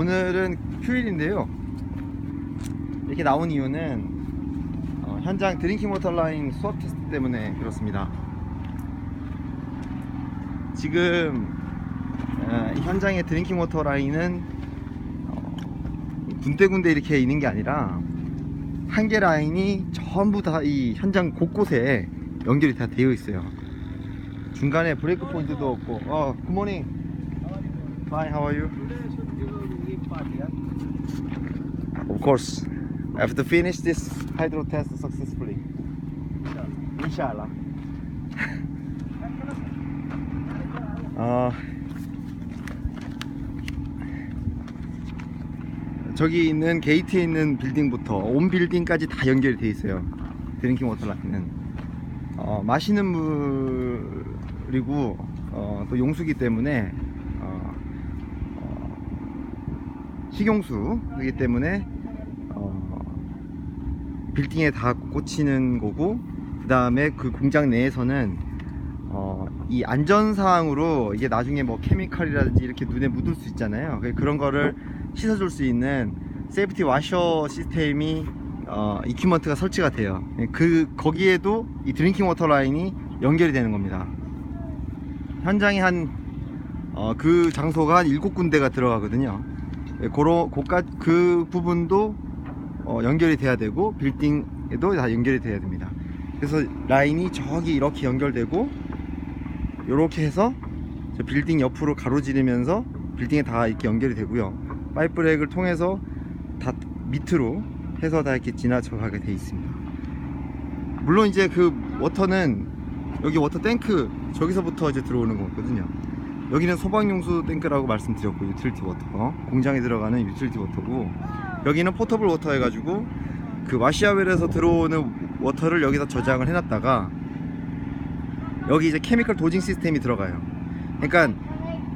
오늘은 휴일인데요. 이렇게 나온 이유는 어, 현장 드링킹 워터 라인 수압 테스트 때문에 그렇습니다. 지금 어, 이 현장의 드링킹 워터 라인은 어, 군데군데 이렇게 있는 게 아니라 한 개 라인이 전부 다 이 현장 곳곳에 연결이 다 되어 있어요. 중간에 브레이크 포인트도 없고. 어, 굿모닝. Fine, how are you? Of course. I have to finish this hydro test successfully. Inshallah. 어, 저기 있는 게이트에 있는 빌딩부터 온 빌딩까지 다 연결이 돼 있어요. 드링킹 워터 라인은 어, 마시는 물이고 어, 또 용수기 때문에 어, 어, 식용수이기 때문에 어, 빌딩에 다 꽂히는 거고 그 다음에 그 공장 내에서는 어, 이 안전사항으로 이게 나중에 뭐 케미칼이라든지 이렇게 눈에 묻을 수 있잖아요. 그- 그런 거를 씻어줄 수 있는 세이프티 와셔 시스템이 어, 이퀴먼트가 설치가 돼요. 그 거기에도 이 드링킹 워터 라인이 연결이 되는 겁니다. 현장에 한 어, 그 장소가 한 일곱 군데가 들어가거든요. 예, 고로 고까 그 부분도 어, 연결이 돼야 되고 빌딩에도 다 연결이 돼야 됩니다. 그래서 라인이 저기 이렇게 연결되고 이렇게 해서 저 빌딩 옆으로 가로지르면서 빌딩에 다 이렇게 연결이 되고요. 파이프렉을 통해서 다 밑으로 해서 다 이렇게 지나쳐 가게 돼 있습니다. 물론 이제 그 워터는 여기 워터 탱크 저기서부터 이제 들어오는 거거든요. 여기는 소방용수 탱크라고 말씀드렸고 유틸리티 워터 공장에 들어가는 유틸리티 워터고 여기는 포터블 워터 해가지고 그 와시아웰에서 들어오는 워터를 여기다 저장을 해놨다가 여기 이제 케미컬 도징 시스템이 들어가요. 그러니까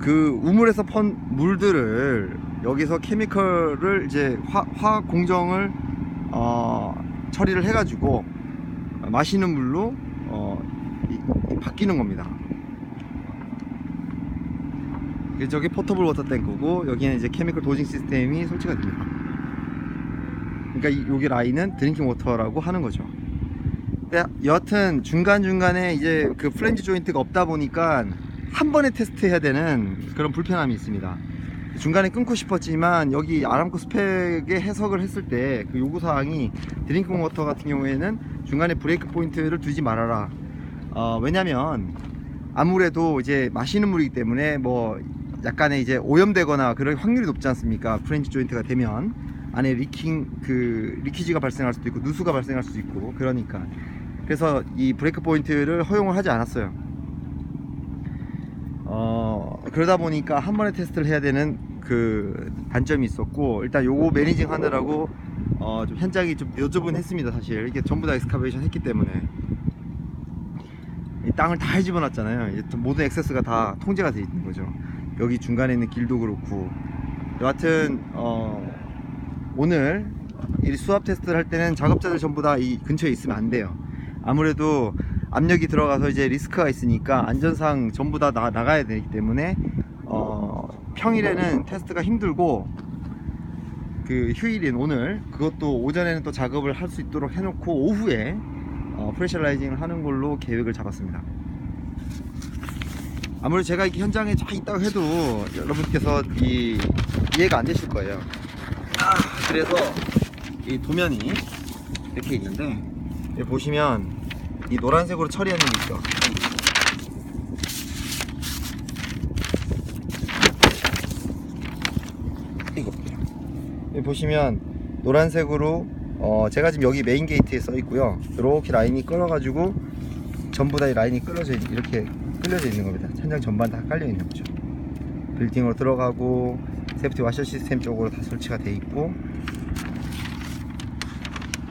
그 우물에서 펀 물들을 여기서 케미컬을 이제 화, 화학 공정을 어, 처리를 해가지고 마시는 물로 어, 이- 이 바뀌는 겁니다. 저기 포터블 워터 탱크고 여기는 이제 케미컬 도징 시스템이 설치가 됩니다. 그러니까 이, 여기 라인은 드링킹 워터라고 하는 거죠. 여하튼 중간 중간에 이제 그 플랜지 조인트가 없다 보니까 한 번에 테스트해야 되는 그런 불편함이 있습니다. 중간에 끊고 싶었지만 여기 아람코 스펙에 해석을 했을 때 그 요구 사항이 드링킹 워터 같은 경우에는 중간에 브레이크 포인트를 두지 말아라. 어, 왜냐면 아무래도 이제 마시는 물이기 때문에 뭐 약간의 이제 오염되거나 그럴 확률이 높지 않습니까? 프렌치 조인트가 되면. 안에 리킹 그 리키지가 발생할 수도 있고 누수가 발생할 수도 있고 그러니까. 그래서 이 브레이크 포인트를 허용을 하지 않았어요. 어 그러다 보니까 한 번에 테스트를 해야 되는 그 단점이 있었고 일단 요거 매니징 하느라고 어 좀 현장이 좀 여쭤분했습니다 사실. 이게 전부 다 엑스카베이션 했기 때문에. 이 땅을 다 헤집어놨잖아요. 모든 액세스가 다 통제가 돼 있는 거죠 여기 중간에 있는 길도 그렇고 여하튼 어 오늘 이 수압 테스트를 할 때는 작업자들 전부 다 이 근처에 있으면 안 돼요 아무래도 압력이 들어가서 이제 리스크가 있으니까 안전상 전부 다 나, 나가야 되기 때문에 어, 평일에는 테스트가 힘들고 그 휴일인 오늘 그것도 오전에는 또 작업을 할 수 있도록 해놓고 오후에 어, 프레셔라이징을 하는 걸로 계획을 잡았습니다. 아무래도 제가 이렇게 현장에 쫙 있다고 해도 여러분께서 이 이해가 안 되실 거예요. 아, 그래서 이 도면이 이렇게 있는데 여기 보시면 이 노란색으로 처리하는 게 있죠. 이거 여기 보시면 노란색으로 어 제가 지금 여기 메인 게이트에 써 있고요. 이렇게 라인이 끌어가지고 전부 다 이 라인이 끌어져 있- 이렇게 끌려져 있는 겁니다. 천장 전반 다 깔려 있는 거죠. 빌딩으로 들어가고 세프티 와셔 시스템 쪽으로 다 설치가 돼 있고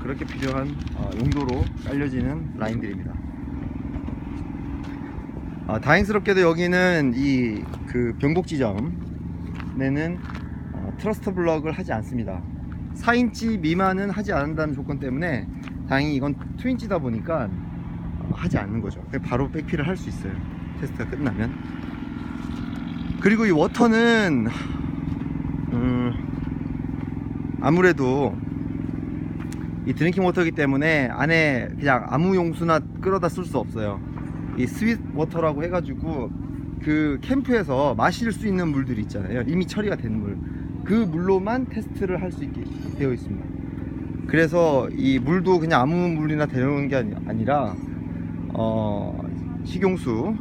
그렇게 필요한 어, 용도로 깔려지는 라인들입니다. 아, 다행스럽게도 여기는 이그 병복 지점에는 어, 트러스트 블럭을 하지 않습니다. 4인치 미만은 하지 않는다는 조건 때문에 다행히 이건 2인치다 보니까 어, 하지 않는 거죠. 바로 백피를 할수 있어요. 테스트가 끝나면. 그리고 이 워터는 음, 아무래도 이 드링킹 워터이기 때문에 안에 그냥 아무 용수나 끌어다 쓸 수 없어요. 이 스윗 워터라고 해가지고 그 캠프에서 마실 수 있는 물들이 있잖아요. 이미 처리가 된 물. 그 물로만 테스트를 할 수 있게 되어 있습니다. 그래서 이 물도 그냥 아무 물이나 데려오는 게 아니- 아니라 어, 식용수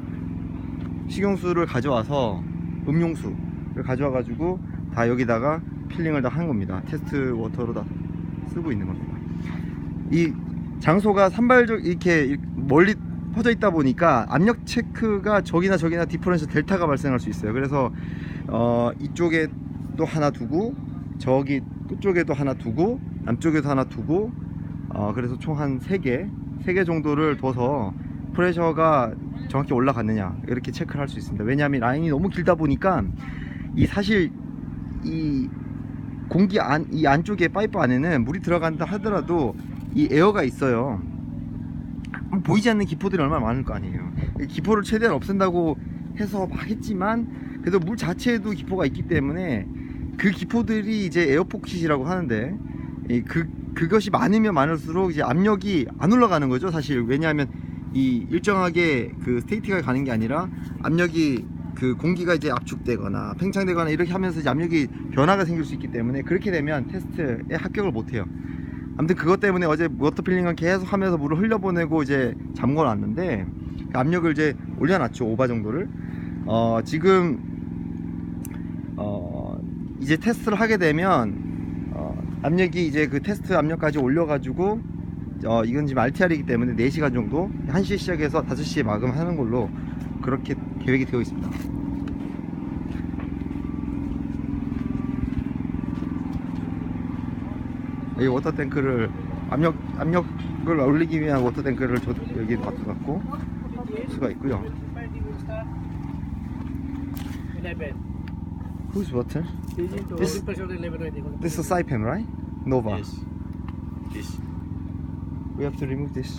식용수를 가져와서 음용수를 가져와 가지고 다 여기다가 필링을 다 한 겁니다. 테스트 워터로 다 쓰고 있는 겁니다. 이 장소가 산발적 이렇게 멀리 퍼져 있다 보니까 압력 체크가 저기나 저기나 디퍼런스 델타가 발생할 수 있어요. 그래서 어, 이쪽에 또 하나 두고 저기 끝쪽에도 하나 두고 남쪽에도 하나 두고 어, 그래서 총한세 개, 세개 정도를 둬서 프레셔가 정확히 올라갔느냐 이렇게 체크를 할 수 있습니다. 왜냐하면 라인이 너무 길다 보니까 이 사실 이 공기 안 이 안쪽에 파이프 안에는 물이 들어간다 하더라도 이 에어가 있어요. 보이지 않는 기포들이 얼마나 많을 거 아니에요. 이 기포를 최대한 없앤다고 해서 막 했지만 그래도 물 자체에도 기포가 있기 때문에 그 기포들이 이제 에어포킷이라고 하는데 이그 그것이 많으면 많을수록 이제 압력이 안 올라가는 거죠 사실 왜냐하면 이 일정하게 그 스테이트가 가는 게 아니라 압력이 그 공기가 이제 압축되거나 팽창되거나 이렇게 하면서 이제 압력이 변화가 생길 수 있기 때문에 그렇게 되면 테스트에 합격을 못 해요. 아무튼 그것 때문에 어제 워터 필링을 계속 하면서 물을 흘려보내고 이제 잠궈 놨는데 그 압력을 이제 올려놨죠 5바 정도를 어 지금 어 이제 테스트를 하게 되면 어 압력이 이제 그 테스트 압력까지 올려가지고 어 이건 지금 RTR이기 때문에 4시간 정도 1시에 시작해서 5시에 마감하는 걸로 그렇게 계획이 되어 있습니다 이 워터 탱크를 압력 압력을 올리기 위한 워터 탱크를 저, 여기 놔두고 수가 있고요. 11. Whose water? This- pressure 11 I think. This is Saipem, right? Nova. Yes. This. We have to remove this.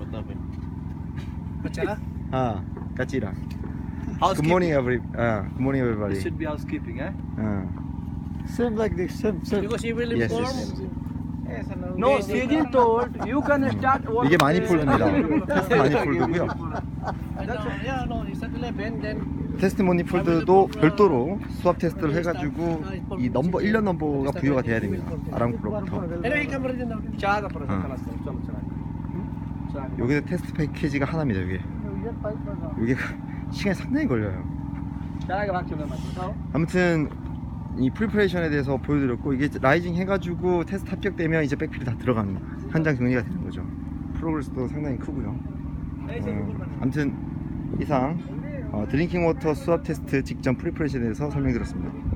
What happened? Pachara? Ah, Kachira. Good morning, every. Uh, good morning, This everybody. should be housekeeping, eh? Uh, Same like this, same, same. Because he will Yes, inform. yes. No, CG told you can start work. 이게. 테스트 마니폴드고요. And now, yeah, no, 11, then 테스티모니 폴드도 별도로 수압 테스트를 해가지고 이 넘버 1년 넘버가 부여가 돼야 됩니다. 아람프로부터 여기서 테스트 패키지가 하나입니다. 여기 여기 시간이 상당히 걸려요. 아무튼 이 프리퍼레이션에 대해서 보여드렸고 이게 라이징 해가지고 테스트 합격되면 이제 백필이 다 들어갑니다. 현장 정리가 되는 거죠. 프로그레스도 상당히 크고요. 어, 아무튼 이상 어, 드링킹 워터 수압 테스트 직전 프리퍼레이션에 대해서 설명드렸습니다.